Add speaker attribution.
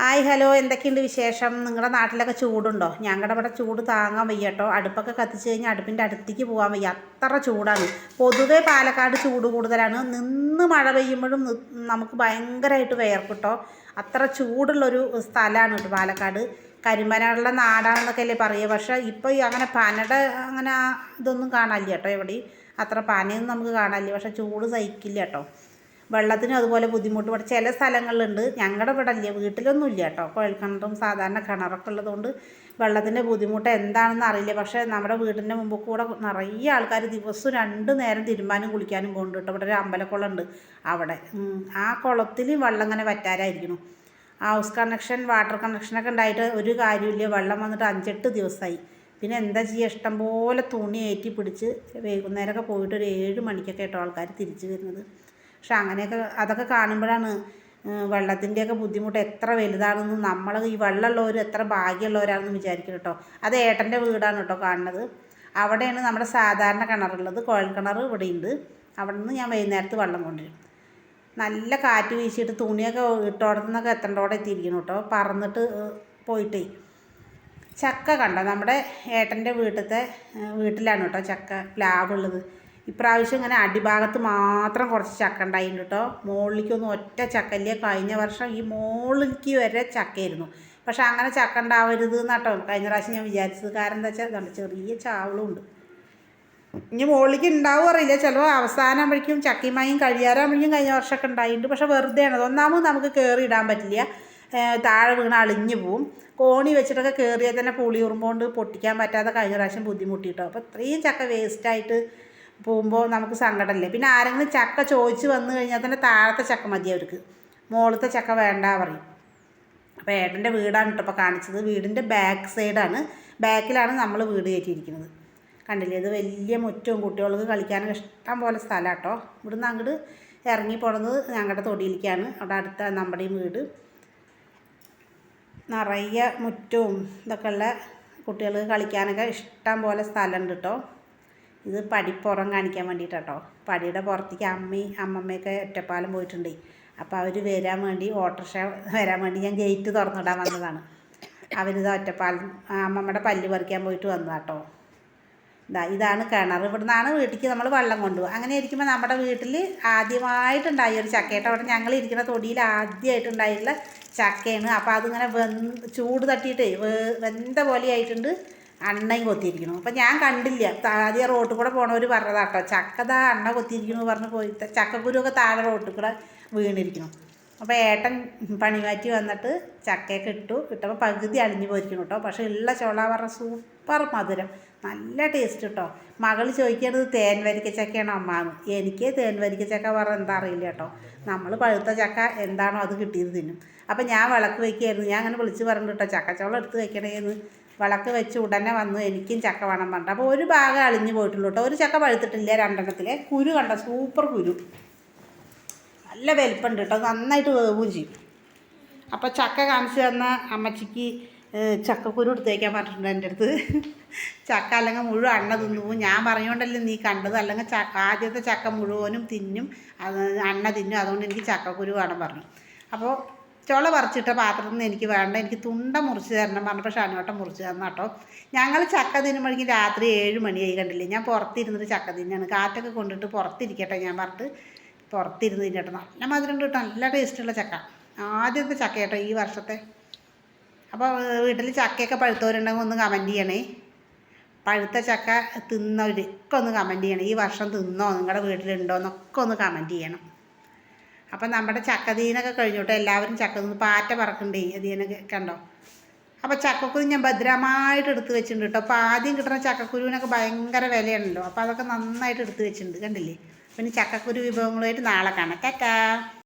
Speaker 1: Hi hello. എന്തൊക്കെയുണ്ട് വിശേഷം? നിങ്ങളുടെ നാട്ടിലൊക്കെ ചൂടുണ്ടോ? ഞങ്ങളുടെ ഇവിടെ ചൂട് താങ്ങാൻ വയ്യ കേട്ടോ അടുപ്പൊക്കെ കത്തിച്ച് കഴിഞ്ഞാൽ അടുപ്പിന്റെ അടുത്തേക്ക് പോകാൻ വയ്യ. അത്ര ചൂടാണ്. പൊതുവേ പാലക്കാട് ചൂട് കൂടുതലാണ്. നിന്ന് മഴ പെയ്യുമ്പോഴും നമുക്ക് ഭയങ്കരമായിട്ട് വേർക്കും കേട്ടോ അത്ര ചൂടുള്ളൊരു സ്ഥലമാണ് കേട്ടോ പാലക്കാട്. കരിമനയുള്ള നാടാണെന്നൊക്കെ അല്ലേ പറയുക പക്ഷേ ഇപ്പോൾ അങ്ങനെ പനട അങ്ങനെ ഇതൊന്നും കാണാനില്ല കേട്ടോ എവിടെയും. അത്ര പനയൊന്നും നമുക്ക് കാണാനില്ല. പക്ഷേ ചൂട് സഹിക്കില്ല കേട്ടോ വെള്ളത്തിനും അതുപോലെ ബുദ്ധിമുട്ട്. ഇവിടെ ചില സ്ഥലങ്ങളിലുണ്ട്. ഞങ്ങളുടെ ഇവിടെ ഇല്ല വീട്ടിലൊന്നും ഇല്ല കേട്ടോ. കുഴൽക്കിണറും സാധാരണ കിണറൊക്കെ ഉള്ളതുകൊണ്ട് വെള്ളത്തിന്റെ ബുദ്ധിമുട്ട് എന്താണെന്ന് അറിയില്ല. പക്ഷേ നമ്മുടെ വീടിന്റെ മുമ്പ് കൂടെ നിറയെ ആൾക്കാർ ദിവസവും രണ്ട് നേരം തിരുമാനും കുളിക്കാനും പോകുന്നുണ്ട് കേട്ടോ. ഇവിടെ ഒരു അമ്പലക്കുളം ഉണ്ട് അവിടെ. ആ കുളത്തിൽ വെള്ളം ഇങ്ങനെ വറ്റാരായിരിക്കണം ഹൗസ് കണക്ഷൻ വാട്ടർ കണക്ഷനൊക്കെ ഉണ്ടായിട്ട് ഒരു കാര്യമില്ല വെള്ളം വന്നിട്ട് അഞ്ചെട്ട് ദിവസമായി പിന്നെ എന്താ ചെയ്യുക ഇഷ്ടം പോലെ തുണി ഏറ്റി പിടിച്ച് വൈകുന്നേരമൊക്കെ പോയിട്ട് ഒരു ഏഴ് മണിക്കൊക്കെ കേട്ടോ ആൾക്കാർ തിരിച്ചു വരുന്നത്. പക്ഷെ അങ്ങനെയൊക്കെ അതൊക്കെ കാണുമ്പോഴാണ് വെള്ളത്തിന്റെയൊക്കെ ബുദ്ധിമുട്ട് എത്ര വലുതാണെന്ന് നമ്മൾ ഈ വെള്ളമുള്ളവർ എത്ര ഭാഗ്യമുള്ളവരാണെന്ന് വിചാരിക്കും കേട്ടോ അത് ഏട്ടന്റെ വീടാണ് കേട്ടോ കാണുന്നത്. അവിടെയാണ് നമ്മുടെ സാധാരണ കിണറുള്ളത്. കുഴൽ കിണർ ഇവിടെയുണ്ട്. അവിടെ നിന്ന് ഞാൻ വൈകുന്നേരത്ത് വെള്ളം കൊണ്ടുവരും. നല്ല കാറ്റ് വീശിയിട്ട് തുണിയൊക്കെ ഇട്ടോടത്തുനിന്നൊക്കെ എത്തേണ്ടോടെ എത്തിയിരിക്കണം കേട്ടോ പറന്നിട്ട് പോയിട്ട്. ചക്ക കണ്ടോ? നമ്മുടെ ഏട്ടന്റെ വീട്ടിലത്തെ വീട്ടിലാണ് കേട്ടോ ചക്ക പ്ലാവുള്ളത്. ഇപ്രാവശ്യം ഇങ്ങനെ അടിഭാഗത്ത് മാത്രം കുറച്ച് ചക്ക ഉണ്ടായിട്ടുണ്ട് കേട്ടോ മുകളിലേക്കൊന്നും ഒറ്റ ചക്കല്ലേ കഴിഞ്ഞ വർഷം ഈ മുകളിലേക്ക് വരെ ചക്കയായിരുന്നു. പക്ഷെ അങ്ങനെ ചക്ക ഉണ്ടാവരുത് എന്നാട്ടോ കഴിഞ്ഞ പ്രാവശ്യം ഞാൻ വിചാരിച്ചത്. കാരണം എന്താ വെച്ചാൽ ചെറിയ ചാവളും ഉണ്ട്. ഇനി മുകളിലേക്ക് ഉണ്ടാവും അറിയില്ല. ചിലപ്പോൾ അവസാനമാകുമ്പോഴേക്കും ചക്കിമായും കഴിയാറാകുമ്പോഴേക്കും കഴിഞ്ഞ വർഷമൊക്കെ ഉണ്ടായിട്ടുണ്ട്. പക്ഷെ വെറുതെയാണ്. ഒന്നാമത് നമുക്ക് കയറി ഇടാൻ പറ്റില്ല. താഴെ വീണ് അളിഞ്ഞു പോവും. കോണി വെച്ചിട്ടൊക്കെ കയറിയാൽ തന്നെ പുളി ഉറുമ്പോണ്ട് പൊട്ടിക്കാൻ പറ്റാതെ കഴിഞ്ഞ പ്രാവശ്യം ബുദ്ധിമുട്ടിട്ടോ. അപ്പോൾ ഇത്രയും ചക്ക വേസ്റ്റായിട്ട് പോകുമ്പോൾ നമുക്ക് സങ്കടമല്ലേ പിന്നെ ആരെങ്കിലും ചക്ക ചോദിച്ച് വന്നു കഴിഞ്ഞാൽ തന്നെ താഴത്തെ ചക്ക മതി അവർക്ക്. മുകളത്തെ ചക്ക വേണ്ട പറയും. അപ്പോൾ ഏട്ടന്റെ വീടാണ് കേട്ടോ ഇപ്പോൾ കാണിച്ചത്. വീടിന്റെ ബാക്ക് സൈഡാണ് ബാക്കിലാണ് നമ്മൾ വീട് കയറ്റിയിരിക്കുന്നത്. കണ്ടില്ലേ? ഇത് വലിയ മുറ്റവും കുട്ടികൾക്ക് കളിക്കാനും ഇഷ്ടം പോലെ സ്ഥലം കേട്ടോ ഇവിടുന്ന് അങ്ങോട്ട് ഇറങ്ങി പോണത് ഞങ്ങളുടെ തൊടിയിലേക്കാണ്. അവിടെ അടുത്ത നമ്മുടെയും വീട്. നിറയെ മുറ്റവും ഇതൊക്കെയുള്ള കുട്ടികൾക്ക് കളിക്കാനൊക്കെ ഇഷ്ടം പോലെ സ്ഥലമുണ്ട് കേട്ടോ ഇത് പടിപ്പുറം കാണിക്കാൻ വേണ്ടിയിട്ടാട്ടോ. പടിയുടെ പുറത്തേക്ക് അമ്മയും അമ്മമ്മയൊക്കെ ഒറ്റപ്പാലം പോയിട്ടുണ്ട്. അപ്പോൾ അവർ വരാൻ വേണ്ടി ഓട്ടോറിക്ഷ വരാൻ വേണ്ടി ഞാൻ ഗേറ്റ് തുറന്നിടാൻ വന്നതാണ്. അവരിത് ഒറ്റപ്പാലം അമ്മമ്മയുടെ പല്ല് പറിക്കാൻ പോയിട്ട് വന്നതാട്ടോ. ഇതാ ഇതാണ് കിണർ. ഇവിടെ നിന്നാണ് വീട്ടിലേക്ക് നമ്മൾ വെള്ളം കൊണ്ടുപോകും അങ്ങനെ ഇരിക്കുമ്പോൾ നമ്മുടെ വീട്ടിൽ ആദ്യമായിട്ടുണ്ടായ ഒരു ചക്കയായിട്ട് അവിടെ ഞങ്ങൾ ഇരിക്കുന്ന തൊടിയിൽ ആദ്യമായിട്ടുണ്ടായിട്ടുള്ള ചക്കയാണ്. അപ്പോൾ അതിങ്ങനെ വെന്ത് ചൂട് തട്ടിയിട്ടേ വെന്ത പോലെ ആയിട്ടുണ്ട്. അണ്ണയും കൊത്തിയിരിക്കണു. അപ്പം ഞാൻ കണ്ടില്ല. താഴെ റോട്ടിൽ കൂടെ പോണവർ പറഞ്ഞതാട്ടോ ചക്കതാ അണ്ണ കൊത്തിയിരിക്കണു പറഞ്ഞ് പോയി ചക്കക്കുരുവൊക്കെ താഴെ റോട്ടിൽ കൂടെ വീണിരിക്കണം. അപ്പോൾ ഏട്ടൻ പണി മാറ്റി വന്നിട്ട് ചക്കയൊക്കെ ഇട്ടു. ഇട്ടപ്പോൾ പകുതി അളിഞ്ഞു പോയിരിക്കണം കേട്ടോ. പക്ഷേ ഉള്ള ചോള പറഞ്ഞ സൂപ്പർ മധുരം. നല്ല ടേസ്റ്റ് കേട്ടോ. മകൾ ചോദിക്കേണ്ടത് തേൻ വരിക്ക ചക്കയാണോ അമ്മാന്ന്. എനിക്ക് തേൻ വരിക്ക ചക്ക പറഞ്ഞ എന്താ അറിയില്ല കേട്ടോ. നമ്മൾ പഴുത്ത ചക്ക എന്താണോ അത് കിട്ടിയത് തിന്നും. അപ്പം ഞാൻ വിളക്ക് വയ്ക്കുകയായിരുന്നു ഞാൻ അങ്ങനെ വിളിച്ച് പറഞ്ഞു കേട്ടോ ചക്കച്ചോളം എടുത്ത് വെക്കണേന്ന്. വിളക്ക് വെച്ച് ഉടനെ വന്നു എനിക്കും ചക്ക വേണം പറഞ്ഞു അപ്പോൾ ഒരു ഭാഗം അളിഞ്ഞു പോയിട്ടുള്ളൂ കേട്ടോ. ഒരു ചക്ക പഴുത്തിട്ടില്ല രണ്ടെണ്ണത്തിലെ. കുരു കണ്ട? സൂപ്പർ കുരു. നല്ല വലിപ്പുണ്ട് കേട്ടോ. നന്നായിട്ട് വേവുകയും ചെയ്യും. അപ്പോൾ ചക്ക കാണിച്ചു തന്ന അമ്മച്ചിക്ക് ചക്കക്കുരു എടുത്തേക്കാൻ പറഞ്ഞിട്ടുണ്ട് എന്റെ അടുത്ത്. ചക്ക അല്ലെങ്കിൽ മുഴുവൻ അണ്ണ തിന്നു. ഞാൻ പറഞ്ഞുകൊണ്ടല്ലേ നീ കണ്ടത്. അല്ലെങ്കിൽ ചക്ക ആദ്യത്തെ ചക്ക മുഴുവനും തിന്നും. അത് അണ്ണ തിന്നും. അതുകൊണ്ട് എനിക്ക് ചക്കക്കുരു വേണം പറഞ്ഞു. അപ്പോൾ ചുള പറിച്ചിട്ട പാത്രത്തിൽ നിന്ന് എനിക്ക് വേണ്ട. എനിക്ക് തുണ്ട മുറിച്ച് തരണം പറഞ്ഞപ്പോൾ ഷാനുവട്ടം മുറിച്ച് തരണം കേട്ടോ ഞങ്ങൾ ചക്ക തിന്നുമ്പോഴേക്കും രാത്രി ഏഴ് മണിയായി കണ്ടില്ലേ? ഞാൻ പുറത്തിരുന്നിട്ട് ചക്ക തിന്നാണ്. കാറ്റൊക്കെ കൊണ്ടിട്ട് പുറത്തിരിക്കട്ടെ ഞാൻ പറഞ്ഞിട്ട് പുറത്തിരുന്ന് തിന്നട്ടെ. നല്ല മധുരം കിട്ടും നല്ല ടേസ്റ്റുള്ള ചക്ക. ആദ്യത്തെ ചക്ക കേട്ടോ ഈ വർഷത്തെ. അപ്പോൾ വീട്ടിൽ ചക്കയൊക്കെ പഴുത്തവരുണ്ടെങ്കിൽ ഒന്ന് കമന്റ് ചെയ്യണേ. പഴുത്ത ചക്ക തിന്നവരൊക്കെ ഒന്ന് കമന്റ് ചെയ്യണം. ഈ വർഷം തിന്നോ? നിങ്ങളുടെ വീട്ടിലുണ്ടോ? എന്നൊക്കെ ഒന്ന് കമന്റ് ചെയ്യണം. അപ്പം നമ്മുടെ ചക്കതീനൊക്കെ കഴിഞ്ഞോട്ടെ. എല്ലാവരും ചക്ക തിന്ന് പാറ്റ പറക്കണ്ടേ? അതീനൊക്കെ കണ്ടോ? അപ്പോൾ ചക്കക്കുരു ഞാൻ ഭദ്രമായിട്ട് എടുത്ത് വെച്ചിട്ടുണ്ട് കേട്ടോ. അപ്പോൾ ആദ്യം കിട്ടുന്ന ചക്കക്കുരുവിനൊക്കെ ഭയങ്കര വിലയാണല്ലോ. അപ്പോൾ അതൊക്കെ നന്നായിട്ട് എടുത്ത് വെച്ചിട്ടുണ്ട്. കണ്ടില്ലേ? പിന്നെ ചക്കക്കുരു വിഭവങ്ങളുമായിട്ട് നാളെ കാണാം. ടാറ്റാ.